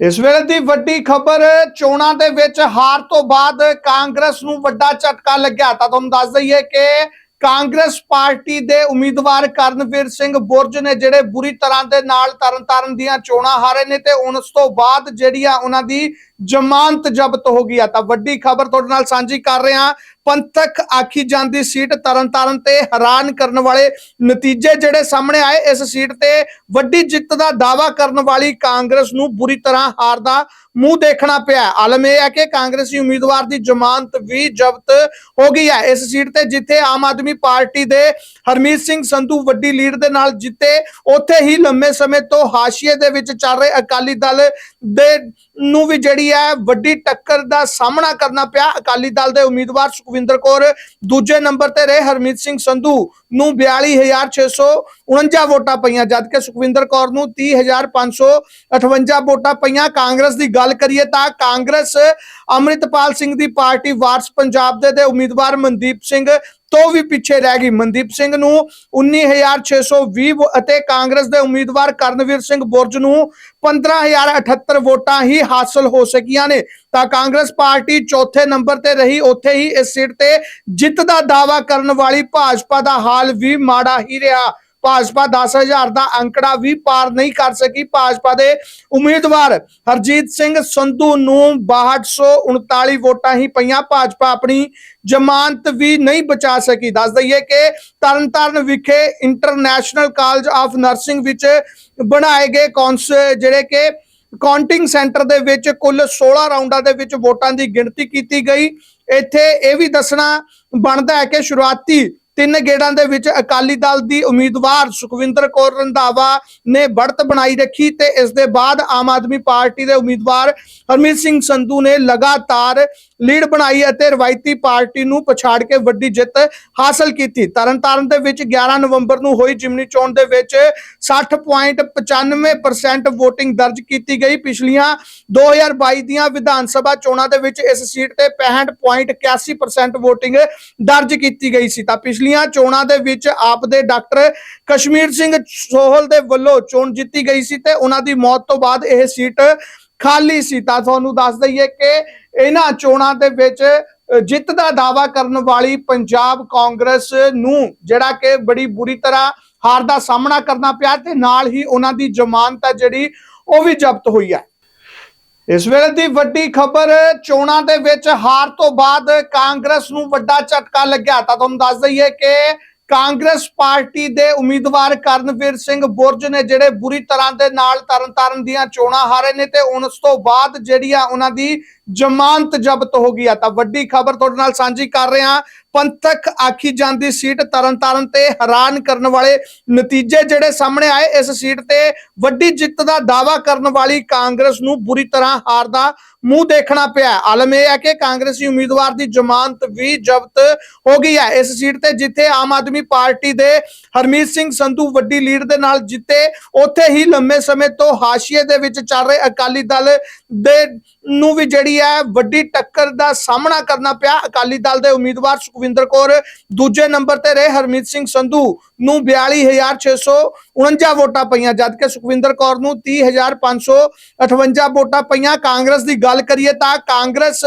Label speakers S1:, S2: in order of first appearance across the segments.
S1: ਇਸ ਵੇਲੇ ਦੀ ਵੱਡੀ ਖਬਰ, ਚੋਣਾਂ ਦੇ ਵਿੱਚ ਹਾਰ ਤੋਂ ਬਾਅਦ ਕਾਂਗਰਸ ਨੂੰ ਵੱਡਾ ਝਟਕਾ ਲੱਗਿਆ। ਤਾਂ ਤੁਹਾਨੂੰ ਦੱਸ ਦਈਏ ਕਿ ਕਾਂਗਰਸ ਪਾਰਟੀ ਦੇ ਉਮੀਦਵਾਰ ਕਰਨਵੀਰ ਸਿੰਘ ਬੁਰਜ ਨੇ ਜਿਹੜੇ ਬੁਰੀ ਤਰ੍ਹਾਂ ਦੇ ਨਾਲ ਤਰਨਤਾਰਨ ਦੀਆਂ ਚੋਣਾਂ ਹਾਰੇ ਨੇ ਤੇ ਉਸ ਤੋਂ ਬਾਅਦ ਜਿਹੜੀ ਉਹਨਾਂ ਦੀ ਜ਼ਮਾਨਤ ਜ਼ਬਤ ਹੋ ਗਈ ਆ। ਤਾਂ ਵੱਡੀ ਖਬਰ ਤੁਹਾਡੇ ਨਾਲ ਸਾਂਝੀ ਕਰ ਰਹੇ ਹਾਂ। ਪੰਥਕ ਆਖੀ ਜਾਂਦੀ ਸੀਟ ਤਰਨਤਾਰਨ ਤੇ ਹੈਰਾਨ ਕਰਨ ਵਾਲੇ ਨਤੀਜੇ ਜਿਹੜੇ ਸਾਹਮਣੇ ਆਏ। ਇਸ ਸੀਟ ਤੇ ਵੱਡੀ ਜਿੱਤ ਦਾ ਦਾਵਾ ਕਰਨ ਵਾਲੀ ਕਾਂਗਰਸ ਨੂੰ ਬੁਰੀ ਤਰ੍ਹਾਂ ਹਾਰ ਦਾ ਮੂੰਹ ਦੇਖਣਾ ਪਿਆ। ਆਲਮ ਇਹ ਹੈ ਕਿ ਕਾਂਗਰਸੀ ਉਮੀਦਵਾਰ ਦੀ ਜ਼ਮਾਨਤ ਵੀ ਜ਼ਬਤ ਹੋ ਗਈ ਹੈ। ਇਸ ਸੀਟ ਤੇ ਜਿੱਥੇ ਆਮ ਆਦਮੀ ਪਾਰਟੀ ਦੇ ਹਰਮੀਤ ਸਿੰਘ ਸੰਧੂ ਵੱਡੀ ਲੀਡ ਦੇ ਨਾਲ ਜਿੱਤੇ, ਉੱਥੇ ਹੀ ਲੰਮੇ ਸਮੇਂ ਤੋਂ ਹਾਸ਼ੀਏ ਦੇ ਵਿੱਚ ਚੱਲ ਰਹੇ ਅਕਾਲੀ ਦਲ ਦੇ ਨੂੰ ਵੀ ਜਿਹੜੀ ਹੈ ਵੱਡੀ ਟੱਕਰ ਦਾ ਸਾਹਮਣਾ ਕਰਨਾ ਪਿਆ। ਅਕਾਲੀ ਦਲ ਦੇ ਉਮੀਦਵਾਰ ਸੁਖਵਿੰਦਰ ਕੌਰ ਦੂਜੇ ਨੰਬਰ ਤੇ ਰਹੇ। ਹਰਮੀਤ ਸਿੰਘ ਸੰਧੂ ਨੂੰ 42649 ਵੋਟਾਂ ਪਈਆਂ, ਜਦਕਿ ਸੁਖਵਿੰਦਰ ਕੌਰ ਨੂੰ 30558 ਵੋਟਾਂ ਪਈਆਂ। ਕਾਂਗਰਸ ਦੀ ਗੱਲ ਕਰੀਏ ਤਾਂ ਕਾਂਗਰਸ ਅੰਮ੍ਰਿਤਪਾਲ ਸਿੰਘ ਦੀ ਪਾਰਟੀ ਵਾਰਸ ਪੰਜਾਬ ਦੇ ਦੇ ਉਮੀਦਵਾਰ ਮਨਦੀਪ ਸਿੰਘ ਤੋਂ ਵੀ ਪਿੱਛੇ ਰਹਿ ਗਈ। ਮਨਦੀਪ ਸਿੰਘ ਨੂੰ 19620 ਵੋ- ਅਤੇ ਕਾਂਗਰਸ ਦੇ ਉਮੀਦਵਾਰ ਕਰਨਵੀਰ ਸਿੰਘ ਬੁਰਜ ਨੂੰ 15078 ਵੋਟਾਂ ਹੀ ਹਾਸਲ ਹੋ ਸਕੀਆਂ ਨੇ। ਤਾਂ ਕਾਂਗਰਸ ਪਾਰਟੀ ਚੌਥੇ ਨੰਬਰ ਤੇ ਰਹੀ। ਉੱਥੇ ਹੀ ਇਸ ਸੀਟ ਤੇ ਜਿੱਤ ਦਾ ਦਾਵਾ ਕਰਨ ਵਾਲੀ ਭਾਜਪਾ ਦਾ ਹਾਲ ਵੀ ਮਾੜਾ ਹੀ ਰਿਹਾ। ਭਾਜਪਾ 10000 ਦਾ ਅੰਕੜਾ ਵੀ ਪਾਰ ਨਹੀਂ ਕਰ ਸਕੀ। ਭਾਜਪਾ ਦੇ ਉਮੀਦਵਾਰ ਹਰਜੀਤ ਸਿੰਘ ਸੰਧੂ ਨੂੰ 6239 ਵੋਟਾਂ ਹੀ ਪਈਆਂ। ਭਾਜਪਾ ਆਪਣੀ ਜ਼ਮਾਨਤ ਵੀ ਨਹੀਂ ਬਚਾ ਸਕੀ। ਦੱਸ ਦਈਏ ਕਿ ਤਰਨਤਾਰਨ ਵਿਖੇ ਇੰਟਰਨੈਸ਼ਨਲ ਕਾਲਜ ਆਫ ਨਰਸਿੰਗ ਵਿੱਚ ਬਣਾਏ ਗਏ ਕੌਂਸ ਜਿਹੜੇ ਕਿ ਕਾਊਂਟਿੰਗ ਸੈਂਟਰ ਦੇ ਵਿੱਚ ਕੁੱਲ 16 ਰਾਉਂਡਾਂ ਦੇ ਵਿੱਚ ਵੋਟਾਂ ਦੀ ਗਿਣਤੀ ਕੀਤੀ ਗਈ। ਇੱਥੇ ਇਹ ਵੀ ਦੱਸਣਾ ਬਣਦਾ ਹੈ ਕਿ ਸ਼ੁਰੂਆਤੀ ਤਿੰਨ ਗੇੜਾਂ ਦੇ ਵਿੱਚ ਅਕਾਲੀ ਦਲ ਦੀ ਉਮੀਦਵਾਰ ਸੁਖਵਿੰਦਰ ਕੌਰ ਰੰਧਾਵਾ ਨੇ ਬੜਤ ਬਣਾਈ ਰੱਖੀ ਤੇ ਇਸ ਦੇ ਬਾਅਦ ਆਮ ਆਦਮੀ ਪਾਰਟੀ ਦੇ ਉਮੀਦਵਾਰ ਹਰਮੀਤ ਸਿੰਘ ਸੰਧੂ ਨੇ ਲਗਾਤਾਰ ਲੀਡ ਬਣਾਈ ਅਤੇ ਰਵਾਇਤੀ ਪਾਰਟੀ ਨੂੰ ਪਛਾੜ ਕੇ ਵੱਡੀ ਜਿੱਤ ਹਾਸਲ ਕੀਤੀ। ਤਰਨਤਾਰਨ ਦੇ ਵਿੱਚ 11 ਨਵੰਬਰ ਨੂੰ ਹੋਈ ਜਿਮਨੀ ਚੋਣ ਦੇ ਵਿੱਚ 60.95% VOTING ਦਰਜ ਕੀਤੀ ਗਈ। ਪਿਛਲੀਆਂ 2022 ਦੀਆਂ ਵਿਧਾਨ ਸਭਾ ਚੋਣਾਂ ਦੇ ਵਿੱਚ ਇਸ ਸੀਟ ਤੇ 65.81% VOTING ਦਰਜ ਕੀਤੀ ਗਈ ਸੀ। ਤਾਂ ਪਿਛਲੀਆਂ ਚੋਣਾਂ ਦੇ ਵਿੱਚ ਆਪ ਦੇ ਡਾਕਟਰ ਕਸ਼ਮੀਰ ਸਿੰਘ ਸੋਹਲ ਦੇ ਵੱਲੋਂ ਚੋਣ ਜਿੱਤੀ ਗਈ ਸੀ ਤੇ ਉਹਨਾਂ ਦੀ ਮੌਤ ਤੋਂ ਬਾਅਦ ਇਹ ਸੀਟ ਖਾਲੀ ਸੀ। ਤਾਂ ਤੁਹਾਨੂੰ ਦੱਸ ਦਈਏ ਕਿ ਇਹਨਾਂ ਚੋਣਾਂ ਦੇ ਵਿੱਚ ਜਿੱਤ ਦਾ ਦਾਵਾ ਕਰਨ ਵਾਲੀ ਪੰਜਾਬ ਕਾਂਗਰਸ ਨੂੰ ਜਿਹੜਾ ਕਿ ਬੜੀ ਬੁਰੀ ਤਰ੍ਹਾਂ ਹਾਰ ਦਾ ਸਾਹਮਣਾ ਕਰਨਾ ਪਿਆ ਤੇ ਨਾਲ ਹੀ ਉਹਨਾਂ ਦੀ ਜ਼ਮਾਨਤ ਹੈ ਜਿਹੜੀ, ਉਹ ਵੀ ਜ਼ਬਤ ਹੋਈ ਹੈ ਇਸ ਵੇਲੇ ਦੀ ਵੱਡੀ ਖਬਰ, ਚੋਣਾਂ ਦੇ ਵਿੱਚ ਹਾਰ ਤੋਂ ਬਾਅਦ ਕਾਂਗਰਸ ਨੂੰ ਵੱਡਾ ਝਟਕਾ ਲੱਗਿਆ। ਤਾਂ ਤੁਹਾਨੂੰ ਦੱਸ ਦਈਏ ਕਿ ਕਾਂਗਰਸ ਪਾਰਟੀ ਦੇ ਉਮੀਦਵਾਰ ਕਰਨਵੀਰ ਸਿੰਘ ਬੁਰਜ ਨੇ ਜਿਹੜੇ ਬੁਰੀ ਤਰ੍ਹਾਂ ਦੇ ਨਾਲ ਤਰਨਤਾਰਨ ਦੀਆਂ ਚੋਣਾਂ ਹਾਰੇ ਨੇ ਤੇ ਉਸ ਤੋਂ ਬਾਅਦ ਜਿਹੜੀ ਆ ਉਹਨਾਂ ਦੀ ਜ਼ਮਾਨਤ ਜ਼ਬਤ ਹੋ ਗਈ ਆ। ਤਾਂ ਵੱਡੀ ਖਬਰ ਤੁਹਾਡੇ ਨਾਲ ਸਾਂਝੀ ਕਰ ਰਹੇ ਹਾਂ। ਪੰਥਕ ਆਖੀ ਜਾਂਦੀ ਸੀਟ ਤਰਨਤਾਰਨ ਤੇ ਹੈਰਾਨ ਕਰਨ ਵਾਲੇ ਨਤੀਜੇ ਜਿਹੜੇ ਸਾਹਮਣੇ ਆਏ, ਇਸ ਸੀਟ ਤੇ ਵੱਡੀ ਜਿੱਤ ਦਾ ਦਾਵਾ ਕਰਨ ਵਾਲੀ ਕਾਂਗਰਸ ਨੂੰ ਬੁਰੀ ਤਰ੍ਹਾਂ ਹਾਰ ਦਾ ਮੂੰਹ ਦੇਖਣਾ ਪਿਆ। ਆਲਮ ਇਹ ਹੈ ਕਿ ਕਾਂਗਰਸੀ ਉਮੀਦਵਾਰ ਦੀ ਜ਼ਮਾਨਤ ਵੀ ਜ਼ਬਤ ਹੋ ਗਈ ਹੈ। ਇਸ ਸੀਟ ਤੇ ਜਿੱਥੇ ਆਮ ਆਦਮੀ ਪਾਰਟੀ ਦੇ ਹਰਮੀਤ ਸਿੰਘ ਸੰਧੂ ਵੱਡੀ ਲੀਡ ਦੇ ਨਾਲ ਜਿੱਤੇ, ਉੱਥੇ ਹੀ ਲੰਮੇ ਸਮੇਂ ਤੋਂ ਹਾਸ਼ੀਏ ਦੇ ਵਿੱਚ ਚੱਲ ਰਹੇ ਅਕਾਲੀ ਦਲ ਦੇ ਨੂੰ ਵੀ ਜਿਹੜੀ ਹੈ। ਵੱਡੀ ਟੱਕਰ ਦਾ ਸਾਹਮਣਾ ਕਰਨਾ ਪਿਆ। ਅਕਾਲੀ ਦਲ ਦੇ ਉਮੀਦਵਾਰ ਸੁਖਵਿੰਦਰ ਕੌਰ, ਦੂਜੇ ਨੰਬਰ ਤੇ ਰਹੇ ਹਰਮੀਤ ਸਿੰਘ ਸੰਧੂ ਨੂੰ 42649 ਵੋਟਾਂ ਪਈਆਂ, ਜਦਕਿ ਸੁਖਵਿੰਦਰ ਕੌਰ ਨੂੰ 30558 ਵੋਟਾਂ ਪਈਆਂ। ਕਾਂਗਰਸ ਦੀ ਗੱਲ ਕਰੀਏ ਤਾਂ ਕਾਂਗਰਸ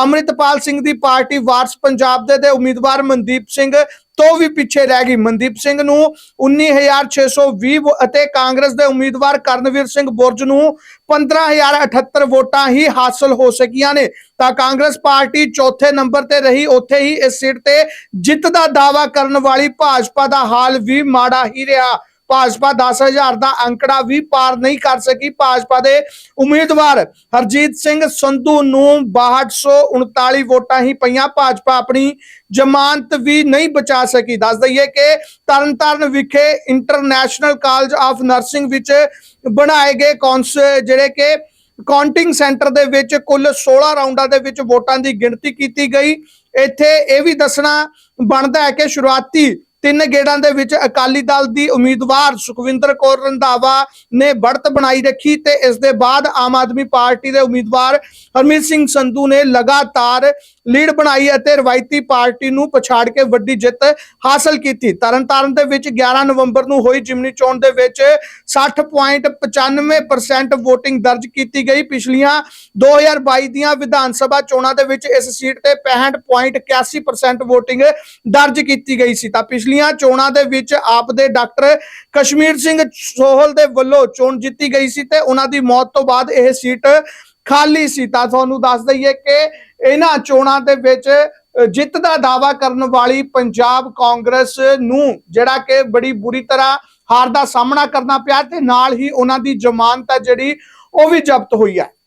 S1: ਅੰਮ੍ਰਿਤਪਾਲ ਸਿੰਘ ਦੀ ਪਾਰਟੀ ਵਾਰਸ ਪੰਜਾਬ ਦੇ ਦੇ ਉਮੀਦਵਾਰ ਮਨਦੀਪ ਸਿੰਘ ਤੋਂ ਵੀ ਪਿੱਛੇ ਰਹਿ ਗਈ। ਮਨਦੀਪ ਸਿੰਘ ਨੂੰ 19620 ਵੋ- ਅਤੇ ਕਾਂਗਰਸ ਦੇ ਉਮੀਦਵਾਰ ਕਰਨਵੀਰ ਸਿੰਘ ਬੁਰਜ ਨੂੰ 15078 ਵੋਟਾਂ ਹੀ ਹਾਸਲ ਹੋ ਸਕੀਆਂ ਨੇ। ਤਾਂ ਕਾਂਗਰਸ ਪਾਰਟੀ ਚੌਥੇ ਨੰਬਰ ਤੇ ਰਹੀ। ਉੱਥੇ ਹੀ ਇਸ ਸੀਟ ਤੇ ਜਿੱਤ ਦਾ ਦਾਵਾ ਕਰਨ ਵਾਲੀ ਭਾਜਪਾ ਦਾ ਹਾਲ ਵੀ ਮਾੜਾ ਹੀ ਰਿਹਾ। ਭਾਜਪਾ 10000 ਦਾ ਅੰਕੜਾ ਵੀ ਪਾਰ ਨਹੀਂ ਕਰ ਸਕੀ। ਭਾਜਪਾ ਦੇ ਉਮੀਦਵਾਰ ਹਰਜੀਤ ਸਿੰਘ ਸੰਧੂ ਨੂੰ 6239 ਵੋਟਾਂ ਹੀ ਪਈਆਂ। ਭਾਜਪਾ ਆਪਣੀ ਜ਼ਮਾਨਤ ਵੀ ਨਹੀਂ ਬਚਾ ਸਕੀ। ਦੱਸ ਦਈਏ ਕਿ ਤਰਨਤਾਰਨ ਵਿਖੇ ਇੰਟਰਨੈਸ਼ਨਲ ਕਾਲਜ ਆਫ ਨਰਸਿੰਗ ਵਿੱਚ ਬਣਾਏ ਗਏ ਕੌਂਸ ਜਿਹੜੇ ਕਿ ਕਾਊਂਟਿੰਗ ਸੈਂਟਰ ਦੇ ਵਿੱਚ ਕੁੱਲ 16 ਰਾਉਂਡਾਂ ਦੇ ਵਿੱਚ ਵੋਟਾਂ ਦੀ ਗਿਣਤੀ ਕੀਤੀ ਗਈ। ਇੱਥੇ ਇਹ ਵੀ ਦੱਸਣਾ ਬਣਦਾ ਹੈ ਕਿ ਸ਼ੁਰੂਆਤੀ ਤਿੰਨ ਗੇੜਾਂ ਦੇ ਵਿੱਚ ਅਕਾਲੀ ਦਲ ਦੀ ਉਮੀਦਵਾਰ ਸੁਖਵਿੰਦਰ ਕੌਰ ਰੰਧਾਵਾ ਨੇ ਬੜਤ ਬਣਾਈ ਰੱਖੀ ਤੇ ਇਸ ਦੇ ਬਾਅਦ ਆਮ ਆਦਮੀ ਪਾਰਟੀ ਦੇ ਉਮੀਦਵਾਰ ਹਰਮੀਤ ਸਿੰਘ ਸੰਧੂ ਨੇ ਲਗਾਤਾਰ ਲੀਡ ਬਣਾਈ ਅਤੇ ਰਵਾਇਤੀ ਪਾਰਟੀ ਨੂੰ ਪਛਾੜ ਕੇ ਵੱਡੀ ਜਿੱਤ ਹਾਸਲ ਕੀਤੀ। ਤਰਨਤਾਰਨ ਦੇ ਵਿੱਚ 11 ਨਵੰਬਰ ਨੂੰ ਹੋਈ ਜਿਮਨੀ ਚੋਣ ਦੇ ਵਿੱਚ 60.95% VOTING ਦਰਜ ਕੀਤੀ ਗਈ। ਪਿਛਲੀਆਂ 2022 ਦੀਆਂ ਵਿਧਾਨ ਸਭਾ ਚੋਣਾਂ ਦੇ ਵਿੱਚ ਇਸ ਸੀਟ ਤੇ 65.81% VOTING ਦਰਜ ਕੀਤੀ ਗਈ ਸੀ। ਤਾਂ ਪਿਛਲੀਆਂ ਚੋਣਾਂ ਦੇ ਵਿੱਚ ਆਪ ਦੇ ਡਾਕਟਰ ਕਸ਼ਮੀਰ ਸਿੰਘ ਸੋਹਲ ਦੇ ਵੱਲੋਂ ਚੋਣ ਜਿੱਤੀ ਗਈ ਸੀ ਤੇ ਉਹਨਾਂ ਦੀ ਮੌਤ ਤੋਂ ਬਾਅਦ ਇਹ ਸੀਟ ਖਾਲੀ ਸੀ। ਤਾਂ ਤੁਹਾਨੂੰ ਦੱਸ ਦਈਏ ਕਿ ਇਹਨਾਂ ਚੋਣਾਂ ਦੇ ਵਿੱਚ ਜਿੱਤ ਦਾ ਦਾਵਾ ਕਰਨ ਵਾਲੀ ਪੰਜਾਬ ਕਾਂਗਰਸ ਨੂੰ ਜਿਹੜਾ ਕਿ ਬੜੀ ਬੁਰੀ ਤਰ੍ਹਾਂ ਹਾਰ ਦਾ ਸਾਹਮਣਾ ਕਰਨਾ ਪਿਆ ਤੇ ਨਾਲ ਹੀ ਉਹਨਾਂ ਦੀ ਜ਼ਮਾਨਤ ਆ ਜਿਹੜੀ, ਉਹ ਵੀ ਜ਼ਬਤ ਹੋਈ ਹੈ